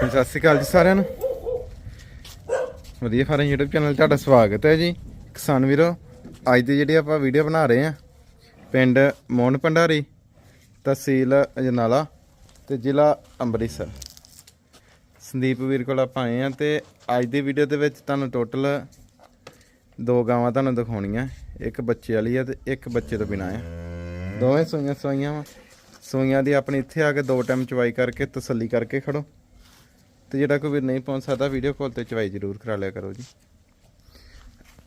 ਸਤਿ ਸ਼੍ਰੀ ਅਕਾਲ ਜੀ ਸਾਰਿਆਂ ਨੂੰ। ਵਧੀਆ ਫਾਰਮ YouTube ਚੈਨਲ ਤੁਹਾਡਾ ਸਵਾਗਤ ਹੈ ਜੀ। ਕਿਸਾਨ ਵੀਰੋ, ਅੱਜ ਦੀ ਜਿਹੜੀ ਆਪਾਂ ਵੀਡੀਓ ਬਣਾ ਰਹੇ ਹਾਂ, ਪਿੰਡ ਮੋਹਨ ਭੰਡਾਰੀ, ਤਹਿਸੀਲ ਅਜਨਾਲਾ ਤੇ ਜ਼ਿਲ੍ਹਾ ਅੰਮ੍ਰਿਤਸਰ। ਸੰਦੀਪ ਵੀਰ ਕੋਲ ਆਪਾਂ ਆਏ ਹਾਂ ਤੇ ਅੱਜ ਦੀ ਵੀਡੀਓ ਦੇ ਵਿੱਚ ਤੁਹਾਨੂੰ ਟੋਟਲ ਦੋ ਗਾਵਾਂ ਤੁਹਾਨੂੰ ਦਿਖਾਉਣੀਆਂ। ਇੱਕ ਬੱਚੇ ਵਾਲੀ ਆ ਤੇ ਇੱਕ ਬੱਚੇ ਤੋਂ ਬਿਨਾਂ ਆ। ਦੋਵੇਂ ਸੂਈਆਂ ਸਵਾਈਆਂ ਵਾ। ਸੂਈਆਂ ਦੀ ਆਪਣੀ ਇੱਥੇ ਆ ਕੇ ਦੋ ਟਾਈਮ ਚਵਾਈ ਕਰਕੇ ਤਸੱਲੀ ਕਰਕੇ ਖੜੋ। ਤੇ ਜਿਹੜਾ ਕੋਈ ਵੀਰ ਨਹੀਂ ਪਹੁੰਚ ਸਕਦਾ ਵੀਡੀਓ ਕਾਲ ਤੇ ਚਵਾਈ ਜ਼ਰੂਰ ਕਰਾ ਲਿਆ ਕਰੋ ਜੀ।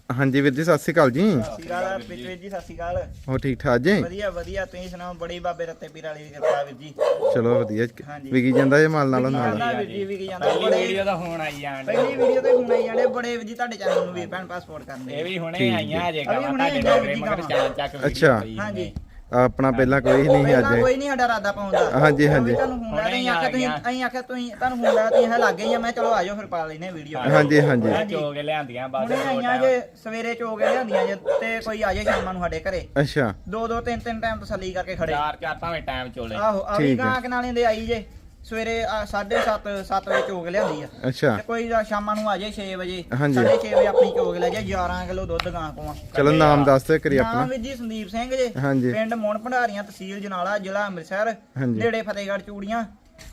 ਹਾਂਜੀ ਵੀਰ ਜੀ ਸਤਿ ਸ਼੍ਰੀ ਅਕਾਲ ਜੀ। ਸਤਿ ਸ਼੍ਰੀ ਅਕਾਲ ਪ੍ਰਿਤਵੀਰ ਜੀ ਸਤਿ ਸ਼੍ਰੀ ਅਕਾਲ। ਹੋ ਠੀਕ ਠਾਕ ਜੀ? ਵਧੀਆ ਵਧੀਆ ਤੁਸੀਂ ਸੁਣਾਓ ਬੜੀ ਬਾਬੇ ਰੱਤੇ ਪੀਰ ਵਾਲੀ ਦੀ ਕਿਰਪਾ ਵੀਰ ਜੀ। ਚਲੋ ਵਧੀਆ। ਵਿਕੀ ਜਾਂਦਾ ਜੇ ਮਾਲ ਨਾਲੋਂ ਨਾਲ। ਵੀਰ ਜੀ ਵੀ ਕੀ ਜਾਂਦਾ ਪਹਿਲੀ ਬੜੇ ਵੀਡੀਓ ਦਾ ਫੋਨ ਆਈ ਜਾਣ। ਪਹਿਲੀ ਵੀਡੀਓ ਤੇ ਹੁਣ ਆਈ ਜਾਣੇ ਬੜੇ ਵੀਰ ਜੀ ਤੁਹਾਡੇ ਚੈਨਲ ਨੂੰ ਵੀ ਭੈਣ ਪਾਸਪੋਰਟ ਕਰਨੇ। ਇਹ ਵੀ ਹੁਣੇ ਆਈਆਂ ਅਜੇ ਹੁਣੇ ਤੁਹਾਡੇ ਡੋਗਰੇ ਮਗਰ। ਚਾਲ ਚੱਕ ਅੱਛਾ। ਹਾਂਜੀ। ਆਪਣਾ ਪਹਿਲਾਂ ਕੋਈ ਨਹੀਂ ਸੀ ਪਹਿਲਾਂ ਅੱਜ ਕੋਈ ਨਹੀਂ ਸਾਡਾ ਰਾਦਾ ਪਾਉਂਦਾ ਹਾਂਜੀ, ਹਾਂਜੀ। ਤੁਹਾਨੂੰ ਹੁੰਦਾ ਹੁਣੇ ਨਹੀਂ ਹੀ ਆਖਿਆ ਤੁਸੀਂ। ਅਸੀਂ ਆਖਿਆ ਤੁਸੀਂ ਤੁਹਾਨੂੰ ਹੁੰਦਾ ਤੁਸੀਂ ਇਹ ਲੱਗ ਗਈ ਆ ਮੈਂ ਚਲੋ ਆਜੋ ਫਿਰ ਪਾ ਲੈਨੇ ਵੀਡੀਓ ਹਾਂਜੀ ਹਾਂਜੀ ਹਾਂਜੀ। ਚੋ ਕੇ ਲਿਆਂਦੀਆਂ ਬਸ ਹੁਣੇ ਆਈਆਂ। ਜੇ ਸਵੇਰੇ ਚੋ ਕੇ ਲਿਆਂਦੀਆਂ ਜੇ ਤੇ ਕੋਈ ਆ ਜਾਏ ਸ਼ਾਮਾਂ ਨੂੰ ਸਾਡੇ ਘਰੇ ਅੱਛਾ ਦੋ ਦੋ ਤਿੰਨ ਤਿੰਨ ਟਾਈਮ ਤਸੱਲੀ ਕਰਕੇ ਖੜੇ ਚਾਰ ਚਾਰ ਭਾਵੇਂ ਟਾਈਮ ਚੋਲੇ ਆਹੋ ਆ ਵੀ ਠੀਕ ਹੈ। ਗਾਂ ਕਨਾਲੇ ਦੇ ਆਈ ਜੇ ਸਵੇਰੇ 7:30 7 ਵਜੇ ਚੋਗ ਲਿਆਂਦੀ ਆ। ਅੱਛਾ। ਤੇ ਕੋਈ ਜਾਂ ਸ਼ਾਮਾਂ ਨੂੰ ਆ ਜਾਏ 6 ਵਜੇ। ਹਾਂਜੀ। 6:30 ਵਜੇ ਆਪਣੀ ਚੋਗ ਲੈ ਜਾਏ 11 ਕਿਲੋ ਦੁੱਧ ਗਾਂ ਕੋਲ। ਚਲੋ ਨਾਮ ਦੱਸ ਦਿਓ ਕਰੀ ਨਾਮ ਆਪਣਾ। ਵੀ ਜੀ ਸੰਦੀਪ ਸਿੰਘ ਜੇ। ਪਿੰਡ ਮੋਹਨ ਭੰਡਾਰੀਆਂ ਤਹਿਸੀਲ ਜਨਾਲਾ ਜ਼ਿਲ੍ਹਾ ਅੰਮ੍ਰਿਤਸਰ। ਨੇੜੇ ਫਤਿਹਗੜ੍ਹ ਚੂੜੀਆਂ।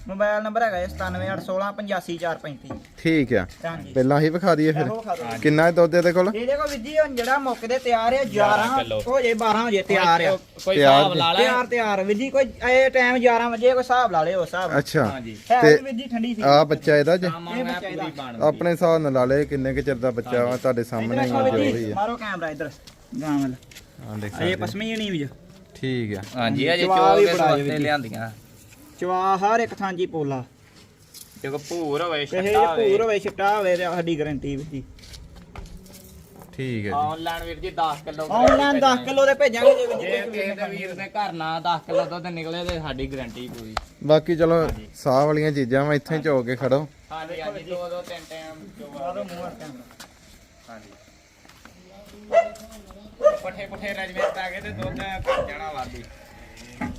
ਮੋਬਾਈਲ ਨੰਬਰ ਹੈਗਾ 9781685435 ਠੀਕ ਆ। ਹਾਂਜੀ। ਪਹਿਲਾਂ ਹੀ ਵਿਖਾ ਦਈਏ ਫਿਰ। ਇਹੋ ਖਾ ਦਿਓ। ਕਿੰਨਾ ਹੈ ਦੁੱਧ ਇਹਦੇ ਕੋਲ? ਇਹਦੇ ਕੋ ਵਿੱਜੀ ਹੁਣ ਜਿਹੜਾ ਮੁੱਕ ਦੇ ਤਿਆਰ ਹੈ 11 ਕਿੱਲੋ। ਹੋ ਜੇ 12 ਹੋ ਜੇ ਤਿਆਰ ਆ। ਕੋਈ ਤਿਆਰ ਹਿਸਾਬ ਲਾ ਲੈ। ਤਿਆਰ ਤਿਆਰ। ਵਿੱਜੀ ਕੋਈ ਇਹ ਟਾਈਮ 11 ਵਜੇ ਕੋਈ ਹਿਸਾਬ ਲਾ ਲਿਓ ਹਿਸਾਬ। ਅੱਛਾ। ਹਾਂਜੀ। ਹੈ ਤੇ ਵੀ ਵਿੱਜੀ ਠੰਡੀ ਸੀ। ਆ ਬੱਚਾ ਇਹਦਾ ਜੇ? ਸ਼ਾਮਾਂ ਇਹ ਮੈਂ ਬੱਚਾ ਪੂਰੀ ਇਹਦਾ। ਬਣ ਆਪਣੇ ਹਿਸਾਬ ਨਾਲ ਲਾ ਲਏ ਕਿੰਨੇ ਕੁ ਚਿਰ ਦਾ ਬੱਚਾ ਵਾ ਤੁਹਾਡੇ ਸਾਹਮਣੇ ਹੀ ਆ, ਜੋ ਵੀ ਆ। ਮਾਰੋ ਕੈਮਰਾ ਇੱਧਰ। ਗਾਂ ਵੱਲ ਹਾਂ ਦੇਖ ਇਹ ਸਕਦੇ ਪਸਮੀ ਨਹੀਂ ਵੀ ਠੀਕ ਆ। ਹਾਂਜੀ ਅਜੇ ਜਵਾਬ ਚੋ ਹੀ ਕੇ ਬੜਾ ਸਵਾਤੇ ਜੀ। ਲਿਆਂਦੀਆਂ? ਚਵਾ ਹਰ ਇੱਕ ਥਾਂ ਜੀ ਪੋਲਾ। ਜੇ ਕੋ ਭੂਰ ਹੋਵੇ ਛੱਟਾ ਜੇ ਹੋਵੇ। ਪੂਰ ਹੋਵੇ ਛਿੱਟਾ ਹੋਵੇ ਤੇ ਸਾਡੀ ਗਾਰੰਟੀ ਵੀ ਜੀ। ਠੀਕ ਹੈ ਜੀ। ਆਨਲਾਈਨ ਵੀਰ ਜੀ 10 ਕਿਲੋ ਆਨਲਾਈਨ 10 ਕਿਲੋ ਦੇ ਭੇਜਾਂਗੇ ਜੇ ਵੀ ਜੇ ਕਿਸੇ ਦੇ ਵੀਰ ਦੇ ਘਰ ਨਾ 10 ਕਿਲੋ ਦੁੱਧ ਨਿਕਲੇ ਤੇ ਸਾਡੀ ਗਾਰੰਟੀ ਪੂਰੀ। ਬਾਕੀ ਚਲੋ ਸਾਹ ਵਾਲੀਆਂ ਚੀਜ਼ਾਂ ਵਾ ਇੱਥੇ ਚੋ ਕੇ ਖੜੋ। ਹਾਂਜੀ ਹਾਂਜੀ ਦੋ ਦੋ ਤਿੰਨ ਟਾਈਮ ਚੋਵਾ ਮਾਰੋ ਮੂੰਹ ਹੱਥ ਕੈਮਰਾ ਹਾਂਜੀ। ਪੱਠੇ ਪੁੱਠੇ ਰਜਮੈਂਟ ਆ ਗਏ ਤੇ ਦੁੱਧ ਘਟ ਜਾਣਾ ਵਾਦੀ ਇਹ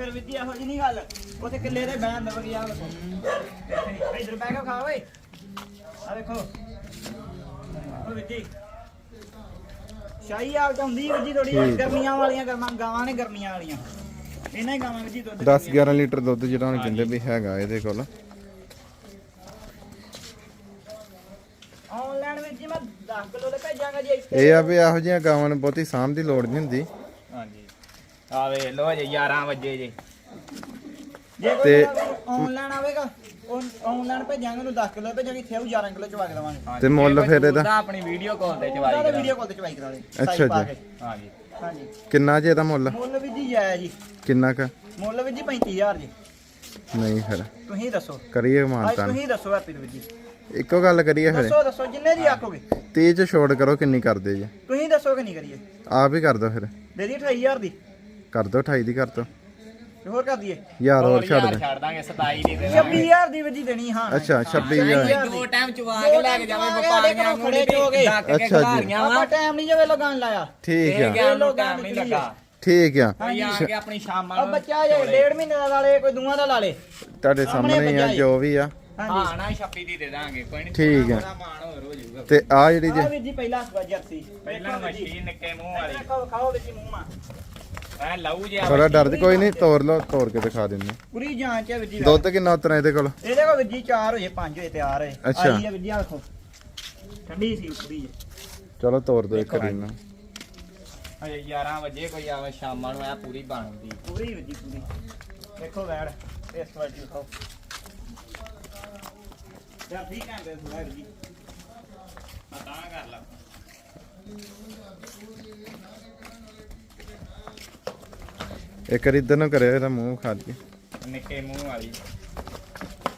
ਫਿਰ ਵਿੱਦੀ ਇਹੋ ਜੀ ਨਹੀਂ ਗੱਲ। ਉੱਥੇ ਕਿੱਲੇ ਦੇ ਬੈਨ ਦਬ ਗਿਆ ਇਧਰ ਬਹਿ ਕੇ ਖਾ ਓਏ। ਆ ਵੇਖੋ। ਉਹ ਵਿੱਦੀ। ਸ਼ਾਹੀ ਆਗ ਤਾਂ ਹੁੰਦੀ ਵਿੱਦੀ ਥੋੜੀ ਠੀਕ। ਗਰਮੀਆਂ ਵਾਲੀਆਂ ਗਰਮਾਂ ਗਾਵਾਂ ਨੇ ਗਰਮੀਆਂ ਵਾਲੀਆਂ। ਇਹਨਾਂ ਹੀ ਗਾਵਾਂ ਵਿੱਦੀ ਦੁੱਧ 10 11 ਲੀਟਰ ਦੁੱਧ ਜਿਹੜਾ ਕਹਿੰਦੇ ਵੀ ਹੈਗਾ ਇਹਦੇ ਕੋਲ। ਆਨਲਾਈਨ ਵਿੱਚ ਜੀ ਮੈਂ 10 ਕਿਲੋ ਦੇ ਭੇਜਾਂਗਾ ਜੀ ਇੱਥੇ। ਇਹ ਆ ਵੀ ਇਹੋ ਜਿਹੀਆਂ ਗਾਵਾਂ ਨੂੰ ਬਹੁਤੀ ਸਾਂਭ ਦੀ ਲੋੜ ਨਹੀਂ ਹੁੰਦੀ। ਆ ਵੇ ਲੋ ਜੇ 11 ਵਜੇ ਜੇ। ਜੇ ਕੋਈ ਤੇ- ਆਨਲਾਈਨ ਆਵੇਗਾ। ਆਨਲਾਈਨ ਭੇਜਾਂਗੇ ਉਹਨੂੰ 10 ਕਿਲੋ ਭੇਜਾਂਗੇ ਇੱਥੇ ਉਹ 11 ਕਿਲੋ ਚਵਾ ਕੇ ਦੇਵਾਂਗੇ ਤੇ ਮੁੱਲ ਫਿਰ ਇਹਦਾ? ਉਹਦਾ ਆਪਣੀ ਵੀਡੀਓ ਕਾਲ ਤੇ ਚਵਾਈ ਉਹਦਾ ਕਰਾਂਗੇ। ਵੀਡੀਓ ਕਾਲ ਤੇ ਚਵਾਈ ਕਰਾ ਦੇ ਅੱਛਾ ਸਾਈ ਪਾ ਜੀ। ਕੇ। ਹਾਂਜੀ। ਹਾਂਜੀ। ਕਿੰਨਾ ਜੇ ਇਹਦਾ ਮੁੱਲ? ਮੁੱਲ ਵੀ ਜੀ ਜਾਇਆ ਜੀ। ਕਿੰਨਾ ਕ? ਮੁੱਲ ਵੀ ਜੀ 35000 ਜੀ। ਨਹੀਂ ਫਿਰ। ਤੁਸੀਂ ਦੱਸੋ। ਕਰੀਏ ਅੱਜ ਮਾਨਤਾਨ ਤੁਸੀਂ ਦੱਸੋ ਹੈਪੀ ਵੀਰ ਜੀ। ਇੱਕੋ ਗੱਲ ਕਰੀਏ ਫਿਰ। ਦੱਸੋ ਦੱਸੋ ਜਿੰਨੇ ਦੀ ਆਖੋਗੇ। 30 ਚ ਛੋੜ ਕਰੋ ਕਿੰਨੀ ਕਰਦੇ ਜੀ। ਤੁਸੀਂ ਦੱਸੋ ਕਿ ਨਹੀਂ ਕਰੀਏ। ਆਪ ਹੀ ਕਰ ਦੋ ਫਿਰ। ਦੇ ਦੀ 28000 ਦੀ। ਕਰ ਦੋ 28 ਦੀ ਕਰ ਦੋ। ਹੋਰ ਕਰ ਦਈਏ? ਯਾਰ ਹੋਰ ਛੱਡ ਦੇ। ਛੱਡ ਦਾਂਗੇ 27 ਦੀ ਦੇ 26000 ਦੀ ਵੀਰ ਜੀ ਦੇਣੀ ਹਾਂ। ਅੱਛਾ 26000 ਹਜ਼ਾਰ। ਦੋ ਟਾਈਮ ਚਵਾ ਦੋ ਕੇ ਲੈ ਕੇ ਟਾਈਮ ਜਾਵੇਂ ਚਵਾ ਕੇ ਵਪਾਰੀਆਂ ਨੂੰ ਖੜੇ ਚੋਗੇ। ਡੱਕ ਕੇ ਅੱਛਾ ਜੀ। ਖਿਲਾਰੀਆਂ ਵਾ। ਆਪਾਂ ਟਾਈਮ ਨਹੀਂ ਜਵੇ ਲਗਾਨ ਲਾਇਆ। ਠੀਕ ਆ। ਲੋਕਾਂ ਨਹੀਂ ਲੱਗਾ। ਠੀਕ ਆ। ਆ ਕੇ ਆਪਣੀ ਸ਼ਾਮਾਂ ਆ ਨੂੰ ਬੱਚਾ ਜੇ ਡੇਢ ਮਹੀਨੇ ਦਾ ਲਾ ਲੇ ਕੋਈ ਦੂਆਂ ਦਾ ਲਾ ਲੇ। ਤੁਹਾਡੇ ਸਾਹਮਣੇ ਆ ਜੋ। ਵੀ ਆ। ਹਾਂਜੀ। ਹਾਂ ਨਾ 26 ਦੀ ਦੇ ਦਾਂਗੇ ਕੋਈ ਨਹੀਂ ਠੀਕ ਆ। ਬੜਾ ਮਾਣ ਹੋਰ ਹੋ ਜਾਊਗਾ। ਤੇ ਆ ਜਿਹੜੀ ਆ ਜੇ ਵੀਰ ਜੀ ਪਹਿਲਾ ਜਰਸੀ ਪਹਿਲਾਂ ਮੱਛੀ ਨਿੱਕੇ ਮੂੰਹ ਵਾਲੀ। ਖਾਓ ਖਾਓ ਵਿੱਚ ਮੂੰਹ ਮਾ। ਐ ਲਊ ਜੇ ਥੋੜਾ ਕੋਈ ਨਹੀਂ ਤੋੜ ਲਓ ਤੋੜ ਕੇ ਦਿਖਾ ਦਿੰਦੇ ਪੂਰੀ ਜਾਂਚ ਹੈ ਵੀਰ ਜੀ ਦੁੱਧ ਕਿੰਨਾ ਉਤਰਾ ਇਹਦੇ ਕੋਲ? ਇਹਦੇ ਕੋਲ ਵੀਰ ਜੀ 4 ਹੋਏ 5 ਹੋਏ ਤਿਆਰ ਹੋਏ। ਅੱਛਾ। ਆਈ ਹੈ ਵੀਰ ਜੀ ਆਹ ਦੇਖੋ। ਠੰਡੀ ਸੀ ਪੂਰੀ। ਚਲੋ ਤੋੜ ਦੋ ਇੱਕ ਦਿਨ ਹਜੇ 11 ਵਜੇ ਕੋਈ ਆਵੇ ਸ਼ਾਮਾਂ ਨੂੰ ਐ ਪੂਰੀ ਬਣਦੀ। ਪੂਰੀ ਵੀਰ ਜੀ ਪੂਰੀ। ਦੇਖੋ ਵੈੜ ਇਸ ਵਾਰ ਜੀ ਖਾਓ ਯਾਰ ਠੀਕ ਹੈ ਤੇ ਵੀਰ ਜੀ ਮੈਂ ਤਾਂ ਕਰ ਲਾ। ਇੱਕ ਵਾਰੀ ਇੱਧਰ ਨੂੰ ਕਰਿਓ ਇਹਦਾ ਮੂੰਹ ਖਾ ਕੇ ਨਿੱਕੇ ਮੂੰਹ ਵਾਲੀ।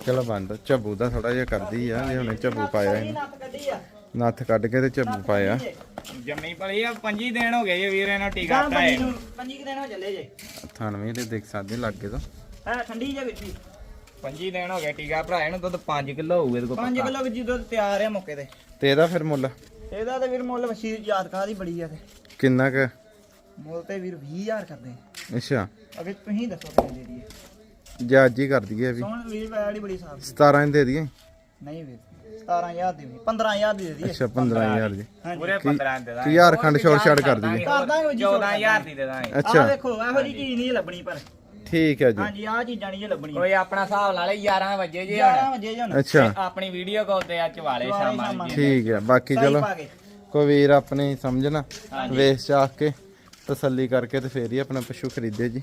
ਚਲੋ ਬੰਦ ਝੱਬੂ ਦਾ ਥੋੜਾ ਜਿਹਾ ਕਰਦੀ ਆ ਜੇ ਹੁਣੇ ਝੱਬੂ ਪਾਇਆ ਇਹਨੇ। ਨੱਥ ਕੱਢੀ ਆ ਨੱਥ ਕੱਢ ਕੇ ਤੇ ਝੱਬੂ ਪਾਇਆ। ਜੰਮੀ ਪਲੀ ਆ 5 ਦਿਨ ਹੋ ਗਏ ਜੀ ਵੀਰ ਇਹਨਾਂ ਟੀਕਾ ਪੰਜੀ ਕੁ ਦਿਨ ਹੋ ਚੱਲੇ ਜੇ। ਥਾਨਵੇਂ ਤੇ ਦੇਖ ਸਕਦੇ ਲੱਗੇ ਤਾਂ। ਹੈ ਠੰਡੀ ਜੇ ਵੀਰ ਜੀ। 25 ਦਿਨ ਹੋ ਗਏ ਟੀਕਾ ਭਰਾਏ ਨੂੰ ਦੁੱਧ 5 ਕਿਲੋ ਹੋਊ ਇਹਦੇ ਕੋਲ 5 ਕਿਲੋ ਜੀ ਦੁੱਧ ਤਿਆਰ ਆ ਮੌਕੇ ਤੇ। ਤੇ ਇਹਦਾ ਫਿਰ ਮੁੱਲ? ਇਹਦਾ ਤੇ ਵੀਰ ਮੁੱਲ ਵਸ਼ੀ ਯਾਦ ਕਾ ਦੀ ਬੜੀ ਆ ਤੇ। ਕਿੰਨਾ ਕ? ਮੁੱਲ ਤੇ ਵੀਰ 20000 ਕਰਦੇ ਆ। ਅੱਛਾ। ਅਗੇ ਤੁਸੀਂ ਦੱਸੋ ਕਿੰਨੇ ਦੇ ਦਈਏ? ਜੇ ਅੱਜ ਹੀ ਕਰ ਦਈਏ ਵੀ ਸੋਹਣ ਵੀਰ ਬੈੜੀ ਬੜੀ ਸਾਫ਼ 17 ਦੀ ਦੇ ਦਈਏ। ਨਹੀਂ ਵੀਰ 17000 ਦੀ 15000 ਦੀ ਦੇ ਦਈਏ। ਅੱਛਾ 15000 ਦੀ। ਪੂਰੇ 15 ਦੇ ਦਾਂਗੇ। ਕੀ ਹਜ਼ਾਰ ਖੰਡ ਛੋੜ ਛਾੜ ਕਰ ਦਈਏ। ਕਰ ਦਾਂਗੇ ਜੀ, ਛੋੜ 14000 ਦੀ ਦੇ ਦਾਂਗੇ। ਆਹ ਅੱਛਾ ਵੇਖੋ ਇਹੋ ਜੀ ਚੀਜ਼ ਨਹੀਂ ਲੱਭਣੀ ਪਰ। ਠੀਕ ਹੈ ਜੀ। ਹਾਂਜੀ ਆਹ ਚੀਜ਼ਾਂ ਨਹੀਂ ਲੱਭਣੀਆਂ। ਕੋਈ ਆਪਣਾ ਹਿਸਾਬ ਲਾ ਲੈ 11 ਵਜੇ ਜੇ 11 ਹੁਣ। ਵਜੇ ਜਨ ਅੱਛਾ। ਆਪਣੀ ਵੀਡੀਓ ਕਾਲ ਤੇ ਅੱਜ ਵਾਲੇ ਚਵਾਲੇ ਸ਼ਾਮਾਂ। ਠੀਕ ਹੈ ਬਾਕੀ ਚਲੋ। ਕੇ। ਕੋਈ ਵੀਰ ਆਪਣੀ ਸਮਝਣਾ। ਵੇਚ ਚਾਖ ਕੇ। ਤਸੱਲੀ ਕਰਕੇ ਤੇ ਫੇਰ ਹੀ ਆਪਣਾ ਪਸ਼ੂ ਖਰੀਦੇ ਜੀ।